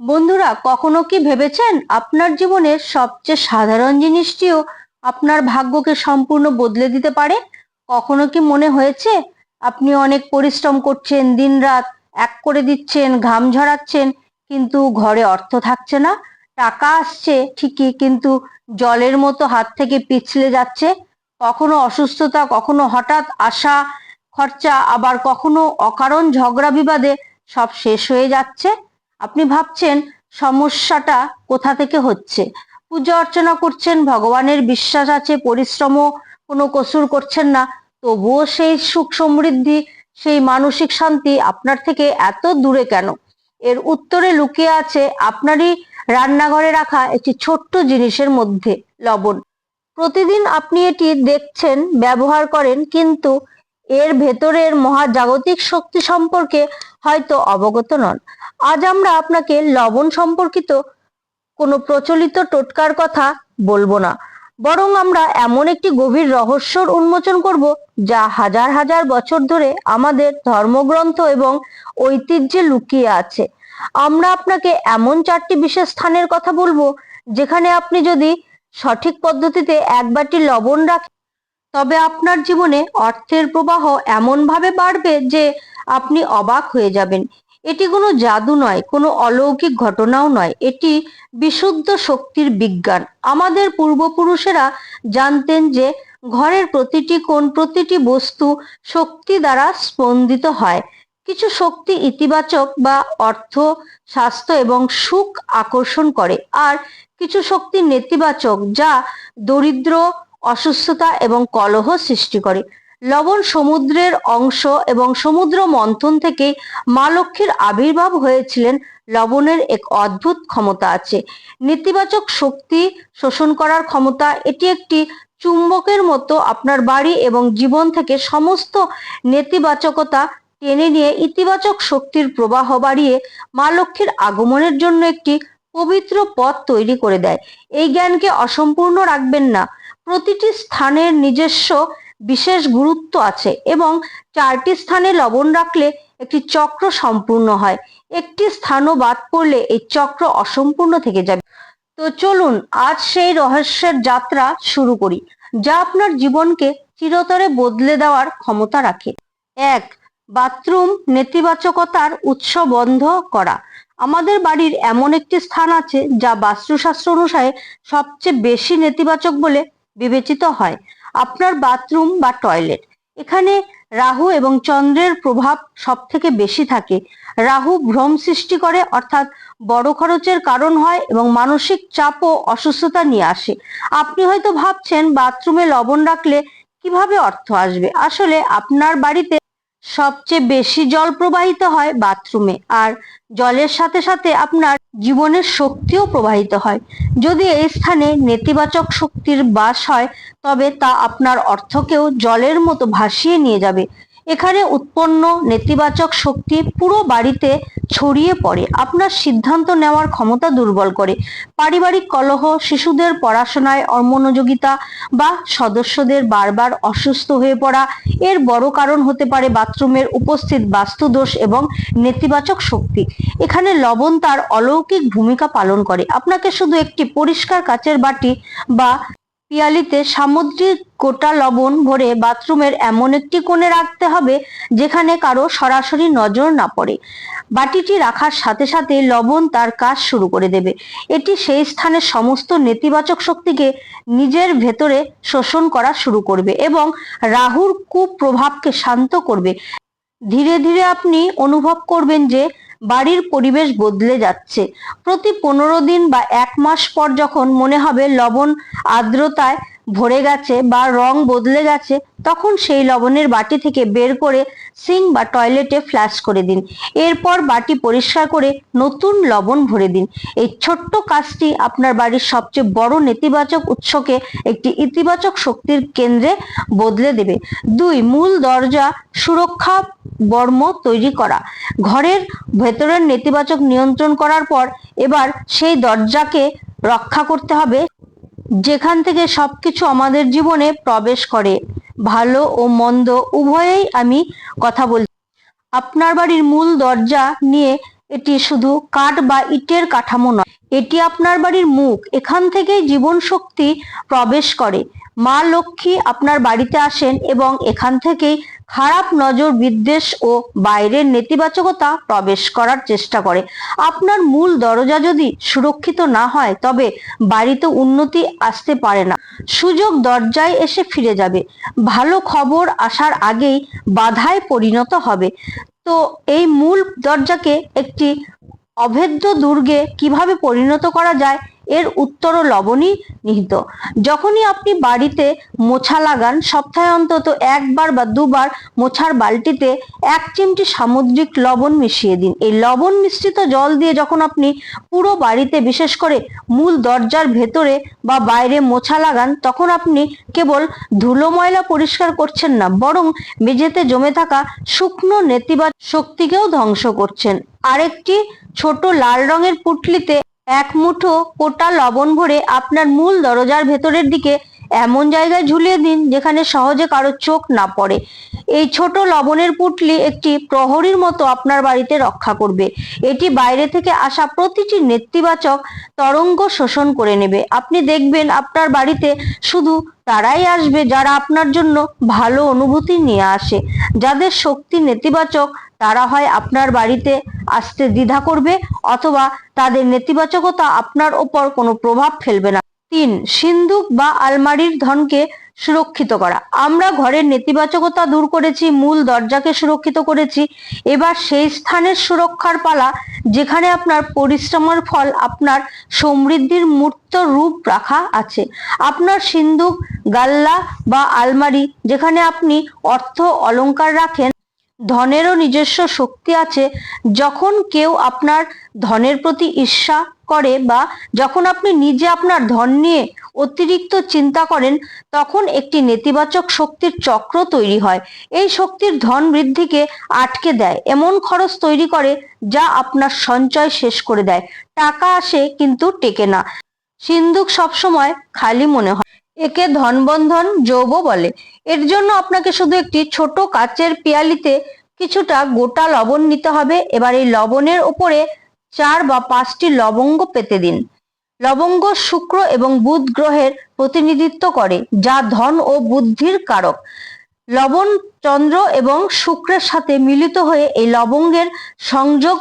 বন্ধুরা, কখনো কি ভেবেছেন আপনার জীবনের সবচেয়ে সাধারণ জিনিসটিও আপনার ভাগ্যকে সম্পূর্ণ বদলে দিতে পারে? কখনো কি মনে হয়েছে আপনি অনেক পরিশ্রম করছেন, দিনরাত এক করে দিচ্ছেন, ঘাম ঝরাচ্ছেন, কিন্তু ঘরে অর্থ থাকছে না? টাকা আসছে ঠিকই, কিন্তু জলের মতো হাত থেকে পিছলে যাচ্ছে। কখনো অসুস্থতা, কখনো হঠাৎ আসা খরচা, আবার কখনো অকারণ ঝগড়া বিবাদে সব শেষ হয়ে যাচ্ছে। আপনি ভাবছেন সমস্যাটা কোথা থেকে হচ্ছে? পূজা অর্চনা করছেন, ভগবানের বিশ্বাস আছে, পরিশ্রমও, কোনো কসুর করছেন না। তবুও সেই সুখ সমৃদ্ধি, সেই মানসিক শান্তি আপনার থেকে এত দূরে কেন? এর উত্তরে লুকিয়ে আছে আপনারই রান্নাঘরে রাখা একটি ছোট্ট জিনিসের মধ্যে, লবণ। প্রতিদিন আপনি এটি দেখছেন, ব্যবহার করেন, কিন্তু এর ভেতরের মহাজাগতিক শক্তি সম্পর্কে হয়তো অবগত নন। আজ আমরা আপনাকে লবণ সম্পর্কিত কোনো প্রচলিত টোটকার কথা বলব না। বরং আমরা এমন একটি গভীর রহস্যর উন্মোচন করব যা হাজার হাজার বছর ধরে আমাদের ধর্মগ্রন্থ এবং ঐতিহ্যে লুকিয়ে আছে। আমরা আপনাকে এমন চারটি বিশেষ স্থানের কথা বলব যেখানে আপনি যদি সঠিক পদ্ধতিতে এক বাটি লবণ রাখেন, তবে আপনার জীবনে অর্থের প্রবাহ এমনভাবে বাড়বে যে আপনি অবাক হয়ে যাবেন। এটি কোনো জাদু নয়, কোনো অলৌকিক ঘটনাও নয়। এটি বিশুদ্ধ শক্তির বিজ্ঞান। আমাদের পূর্বপুরুষেরা জানতেন যে ঘরের প্রতিটি কোণ, প্রতিটি বস্তু শক্তি দ্বারা স্পন্দিত হয়। কিছু শক্তি ইতিবাচক বা অর্থ, স্বাস্থ্য এবং সুখ আকর্ষণ করে। আর কিছু শক্তি নেতিবাচক, যা দরিদ্র, অসুস্থতা এবং কলহ সৃষ্টি করে। লবণ সমুদ্রের অংশ এবং সমুদ্র মন্থন থেকেই মা লক্ষ্মীর আবির্ভাব হয়েছিলেন। লবণের এক অদ্ভুত ক্ষমতা আছে। নেতিবাচক শক্তি শোষণ করার ক্ষমতা, এটি একটি চুম্বকের মতো আপনার বাড়ি এবং জীবন থেকে সমস্ত নেতিবাচকতা টেনে নিয়ে ইতিবাচক শক্তির প্রবাহ বাড়িয়ে মা লক্ষ্মীর আগমনের জন্য একটি পবিত্র পথ তৈরি করে দেয়। এই জ্ঞানকে অসম্পূর্ণ রাখবেন না। প্রতিটি স্থানের নিজস্ব বিশেষ গুরুত্ব আছে এবং চারটি স্থানে লবণ রাখলে একটি চক্র সম্পূর্ণ হয়। একটি স্থানও বাদ পড়লে এই চক্র অসম্পূর্ণ থেকে যাবে। তো চলুন, আজ সেই রহস্যের যাত্রা শুরু করি, যা আপনার জীবনকে চিরতরে বদলে দেওয়ার ক্ষমতা রাখে। এক, বাথরুম নেতিবাচকতার উৎস বন্ধ করা। আমাদের বাড়ির এমন একটি স্থান আছে যা বাস্তুশাস্ত্র অনুসারে সবচেয়ে বেশি নেতিবাচক বলে বিবেচিত হয়। আপনার বাথরুম বা টয়লেট। এখানে রাহু এবং চন্দ্রের প্রভাব সব থেকে বেশি থাকে। রাহু ভ্রম সৃষ্টি করে, অর্থাৎ বড় খরচের কারণ হয় এবং মানসিক চাপ ও অসুস্থতা নিয়ে আসে। আপনি হয়তো ভাবছেন, বাথরুমে লবণ রাখলে কীভাবে অর্থ আসবে? আসলে আপনার বাড়িতে সবচেয়ে বেশি জল প্রবাহিত হয় বাথরুমে আর জলের সাথে সাথে আপনার জীবনের শক্তিও প্রবাহিত হয়। যদি এই স্থানে নেতিবাচক শক্তির বাস হয়, তবে তা আপনার অর্থকেও জলের মতো ভাসিয়ে নিয়ে যাবে। এখানে উৎপন্ন নেতিবাচক শক্তি পুরো বাড়িতে ছড়িয়ে পড়ে। আপনার সিদ্ধান্ত নেওয়ার ক্ষমতা দুর্বল করে। পারিবারিক কলহ, শিশুদের পড়াশোনায় অমনোযোগিতা বা সদস্যদের বারবার অসুস্থ হয়ে পড়া, এর বড় কারণ হতে পারে বাথরুমের উপস্থিত বাস্তুদোষ এবং নেতিবাচক শক্তি। এখানে লবণ তার অলৌকিক ভূমিকা পালন করে। আপনাকে শুধু একটি পরিষ্কার কাচের বাটি বা পিয়ালিতে সামুদ্রিক গোটা লবণ ভরে বাথরুমের এমন একটি কোণে রাখতে হবে যেখানে কারও সরাসরি নজর না পড়ে। বাটিটি রাখার সাথে সাথে লবণ তার কাজ শুরু করে দেবে। এটি সেই স্থানের সমস্ত নেতিবাচক শক্তিকে নিজের ভেতরে শোষণ করা শুরু করবে এবং রাহুর কুপ্রভাবকে শান্ত করবে। ধীরে ধীরে আপনি অনুভব করবেন যে বাড়ির পরিবেশ বদলে যাচ্ছে। প্রতি পনেরো দিন বা এক মাস পর যখন মনে হবে লবণ আর্দ্রতায় ভরে গেছে বা রং বদলে গেছে, তখন সেই লবণের বাটি থেকে বের করে সিং বা টয়লেটে ফ্ল্যাশ করে দিন। এরপর বাটি পরিষ্কার করে নতুন লবণ ভরে দিন। এই ছোট্ট কাজটি আপনার বাড়ির সবচেয়ে বড় নেতিবাচক উৎসকে একটি ইতিবাচক শক্তির কেন্দ্রে বদলে দেবে। দুই, মূল দরজা সুরক্ষা বর্ম তৈরি করা। ঘরের ভেতরের নেতিবাচক নিয়ন্ত্রণ করার পর এবার সেই দরজাকে রক্ষা করতে হবে যেখান থেকে সবকিছু আমাদের জীবনে প্রবেশ করে, ভালো ও মন্দ উভয়েই আমি কথা বলছি আপনার বাড়ির মূল দরজা নিয়ে এটি শুধু কাঠ বা ইটের কাঠামো নয়, এটি আপনার বাড়ির মুখ, এখান থেকেই জীবন শক্তি প্রবেশ করে। মা লক্ষ্মী আপনার বাড়িতে আসেন এবং এখান থেকেই খারাপ নজর বিদ্বেষ ও বাইরের নেতিবাচকতা প্রবেশ করার চেষ্টা করে। আপনার মূল দরজা যদি সুরক্ষিত না হয়, তবে বাড়িতে উন্নতি আসতে পারে না। সুযোগ দরজায় এসে ফিরে যাবে। ভালো খবর আসার আগেই বাধায় পরিণত হবে। তো এই মূল দরজাকে একটি অভেদ্য দুর্গে কীভাবে পরিণত করা যায় এর উত্তরও লবণই নিহিত। যখনই আপনি বাড়িতে মোছা লাগান, সপ্তাহে অন্তত একবার বা দুবার মোছার বালতিতে এক চিমটি সামুদ্রিক লবণ মিশিয়ে দিন। এই লবণ মিশ্রিত জল দিয়ে যখন আপনি পুরো বাড়িতে, বিশেষ করে মূল দরজার ভেতরে বা বাইরে মোছা লাগান, তখন আপনি কেবল ধুলো ময়লা পরিষ্কার করছেন না, বরং মেঝেতে জমে থাকা শুকনো নেতিবাচক শক্তিকেও ধ্বংস করছেন। আরেকটি ছোট লাল রঙের পুটলিতে এক মুঠো কোটা লবণ ভরে আপনার মূল দরজার ভেতরের দিকে এমন জায়গায় ঝুলিয়ে দিন যেখানে সহজে কারও চোখ না পড়ে। এই ছোট লবণের পুটলি একটি প্রহরীর মতো আপনার বাড়িতে রক্ষা করবে। এটি বাইরে থেকে আসা প্রতিটি নেতিবাচক তরঙ্গ শোষণ করে নেবে। আপনি দেখবেন আপনার বাড়িতে শুধু তারাই আসবে যারা আপনার জন্য ভালো অনুভূতি নিয়ে আসে, যাদের শক্তি নেতিবাচক তারা হয় আপনার বাড়িতে আসতে দ্বিধা করবে অথবা তাদের নেতিবাচকতা আপনার ওপর কোনো প্রভাব ফেলবে না। তিন, সিন্ধুক বা আলমারির ধনকে সুরক্ষিত করা। আমরা ঘরের নেতিবাচকতা দূর করেছি, মূল দরজাকে সুরক্ষিত করেছি। এবার সেই স্থানের সুরক্ষার পালা যেখানে আপনার পরিশ্রমের ফল আপনার সমৃদ্ধির মূর্ত রূপ রাখা আছে। আপনার সিন্ধুক, গাল্লা বা আলমারি যেখানে আপনি অর্থ অলঙ্কার রাখেন ধনেরও নিজস্ব শক্তি আছে। যখন কেউ আপনার ধনের প্রতি ঈর্ষা করে বা যখন আপনি নিজে আপনার ধন নিয়ে অতিরিক্ত চিন্তা করেন, তখন একটি নেতিবাচক শক্তির চক্র তৈরি হয়। এই শক্তির ধন বৃদ্ধিকে আটকে দেয়। এমন খরচ তৈরি করে যা আপনার সঞ্চয় শেষ করে দেয়। টাকা আসে কিন্তু টেকে না। সিন্ধুক সবসময় খালি মনে হয়। একে ধনবন্ধন যৌব বলে। এর জন্য আপনাকে শুধু একটি ছোট কাচের পিয়ালিতে কিছুটা গোটা লবণ নিতে হবে। এবার এই লবণের উপরে চার বা পাঁচটি লবঙ্গ পেতে দিন। লবঙ্গ শুক্র এবং বুধ গ্রহের প্রতিনিধিত্ব করে, যা ধন ও বুদ্ধির কারক। লবণ চন্দ্র এবং শুক্রের সাথে মিলিত হয়ে এই লবঙ্গের সংযোগ,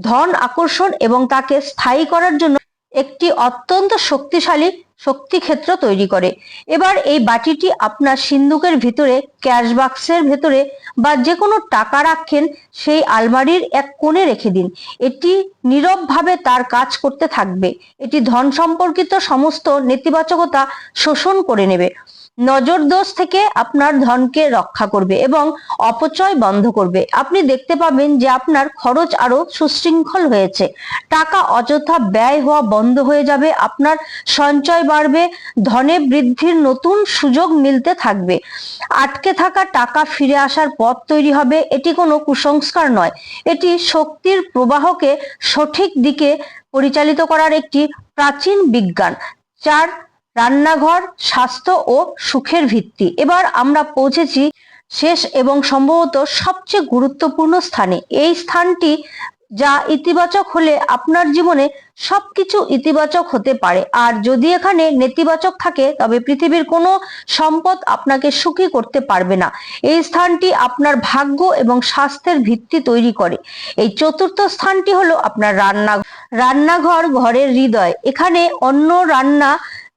ধন আকর্ষণ এবং তাকে স্থায়ী করার জন্য একটি অত্যন্ত শক্তিশালী শক্তি ক্ষেত্র তৈরি করে। এবার এই বাটিটি আপনার সিন্ধুকের ভিতরে ক্যাশ বাক্সের ভেতরে বা যে কোনো টাকা রাখেন সেই আলমারির এক কোণে রেখে দিন। এটি নীরবভাবে তার কাজ করতে থাকবে। এটি ধন সম্পর্কিত সমস্ত নেতিবাচকতা শোষণ করে নেবে। নজর দোষ থেকে আপনার ধনকে রক্ষা করবে এবং অপচয় বন্ধ করবে। আপনি দেখতে পাবেন যে আপনার খরচ আরও সুশৃঙ্খল হয়েছে। টাকা অযথা ব্যয় হওয়া বন্ধ হয়ে যাবে, আপনার সঞ্চয় বাড়বে, ধনে বৃদ্ধির নতুন সুযোগ মিলতে থাকবে। আটকে থাকা টাকা ফিরে আসার পথ তৈরি হবে, এটি কোনো কুসংস্কার নয়। এটি শক্তির প্রবাহকে সঠিক দিকে পরিচালিত করার একটি প্রাচীন বিজ্ঞান। চার রান্নাঘর, স্বাস্থ্য ও সুখের ভিত্তি। এবার আমরা পৌঁছেছি শেষ এবং সম্ভবত সবচেয়ে গুরুত্বপূর্ণ স্থানে। এই স্থানটি যা ইতিবাচক হলে আপনার জীবনে সবকিছু ইতিবাচক হতে পারে। আর যদি এখানে নেতিবাচক থাকে, তবে পৃথিবীর কোনো সম্পদ আপনাকে সুখী করতে পারবে না। এই স্থানটি আপনার ভাগ্য এবং স্বাস্থ্যের ভিত্তি তৈরি করে। এই চতুর্থ স্থানটি হলো আপনার রান্না রান্নাঘর ঘরের হৃদয়। এখানে অন্য রান্না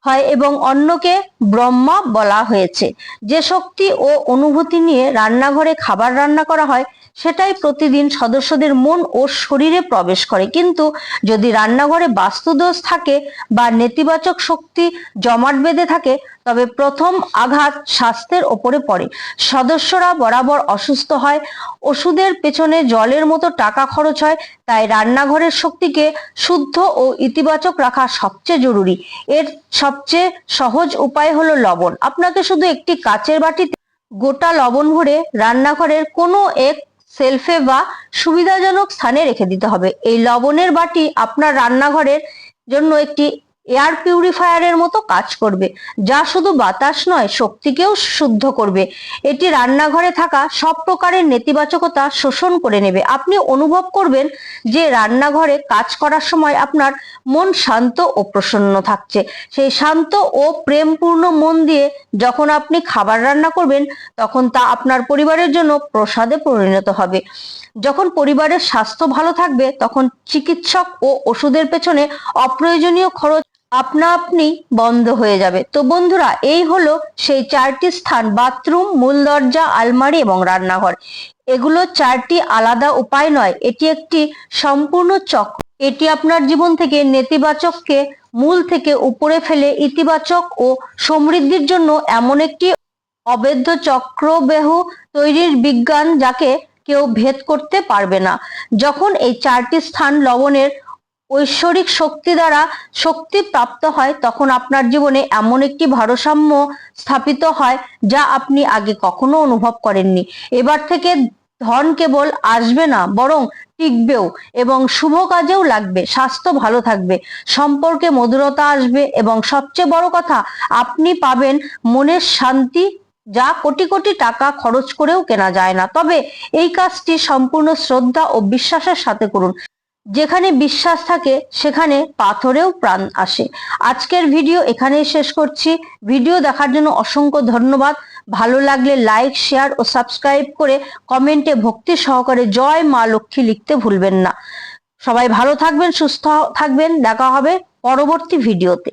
হয় এবং অন্যকে ব্রহ্মা বলা হয়েছে। যে শক্তি ও অনুভূতি নিয়ে রান্নাঘরে খাবার রান্না করা হয় সেটাই প্রতিদিন সদস্যদের মন ও শরীরে প্রবেশ করে। কিন্তু যদি রান্নাঘরে বাস্তুদোষ থাকে বা নেতিবাচক শক্তি জমাট বেঁধে থাকে, তবে প্রথম আঘাত স্বাস্থ্যের ওপরে পড়ে। সদস্যরা বরাবর অসুস্থ হয়, ওষুধের পেছনে জলের মতো টাকা খরচ হয়, তাই রান্নাঘরের শক্তিকে শুদ্ধ ও ইতিবাচক রাখা সবচেয়ে জরুরি। এর সবচেয়ে সহজ উপায় হলো লবণ। আপনাকে শুধু একটি কাচের বাটিতে গোটা লবণ ভরে রান্নাঘরের কোনো এক সেলফে বা সুবিধাজনক স্থানে রেখে দিতে হবে। এই লবণের বাটি আপনার রান্নাঘরের জন্য একটি এয়ার পিউরিফায়ারের মতো কাজ করবে, যা শুধু বাতাস নয়, শক্তিকেও শুদ্ধ করবে। এটি রান্নাঘরে থাকা সব প্রকারের নেতিবাচকতা শোষণ করে নেবে। আপনি অনুভব করবেন যে রান্নাঘরে কাজ করার সময় আপনার মন শান্ত ও প্রসন্ন থাকছে। সেই শান্ত ও প্রেমপূর্ণ মন দিয়ে যখন আপনি খাবার রান্না করবেন, তখন তা আপনার পরিবারের জন্য প্রসাদে পরিণত হবে। যখন পরিবারের স্বাস্থ্য ভালো থাকবে, তখন চিকিৎসক ও ওষুধের পেছনে অপ্রয়োজনীয় খরচ আপনা আপনি বন্ধ হয়ে যাবে। তো বন্ধুরা, এই হলো সেই চারটি স্থান, বাথরুম, মূল দরজা, আলমারি এবং রান্নাঘর। এগুলো চারটি আলাদা উপায় নয়, এটি একটি সম্পূর্ণ চক্র। এটি আপনার জীবন থেকে নেতিবাচককে মূল থেকে উপরে ফেলে ইতিবাচক ও সমৃদ্ধির জন্য এমন একটি অবৈধ চক্রবেহু তৈরির বিজ্ঞান যাকে কেউ ভেদ করতে পারবে না। যখন এই চারটি স্থান লবণের ঐশ্বরিক শক্তি দ্বারা শক্তি প্রাপ্ত হয়, তখন আপনার জীবনে এমন একটি ভারসাম্য স্থাপিত হয় যা আপনি আগে কখনো অনুভব করেননি। এবার থেকে ধন কেবল আসবে না, বরং টিকবেও এবং শুভ কাজেও লাগবে, স্বাস্থ্য ভালো থাকবে, সম্পর্কে মধুরতা আসবে এবং সবচেয়ে বড় কথা, আপনি পাবেন মনের শান্তি যা কোটি কোটি টাকা খরচ করেও কেনা যায় না। তবে এই কাজটি সম্পূর্ণ শ্রদ্ধা ও বিশ্বাসের সাথে করুন। যেখানে বিশ্বাস থাকে, সেখানে পাথরেও প্রাণ আসে। আজকের ভিডিও এখানেই শেষ করছি। ভিডিও দেখার জন্য অসংখ্য ধন্যবাদ। ভালো লাগলে লাইক, শেয়ার ও সাবস্ক্রাইব করে কমেন্টে ভক্তি সহকারে জয় মা লক্ষ্মী লিখতে ভুলবেন না। সবাই ভালো থাকবেন, সুস্থ থাকবেন। দেখা হবে পরবর্তী ভিডিওতে।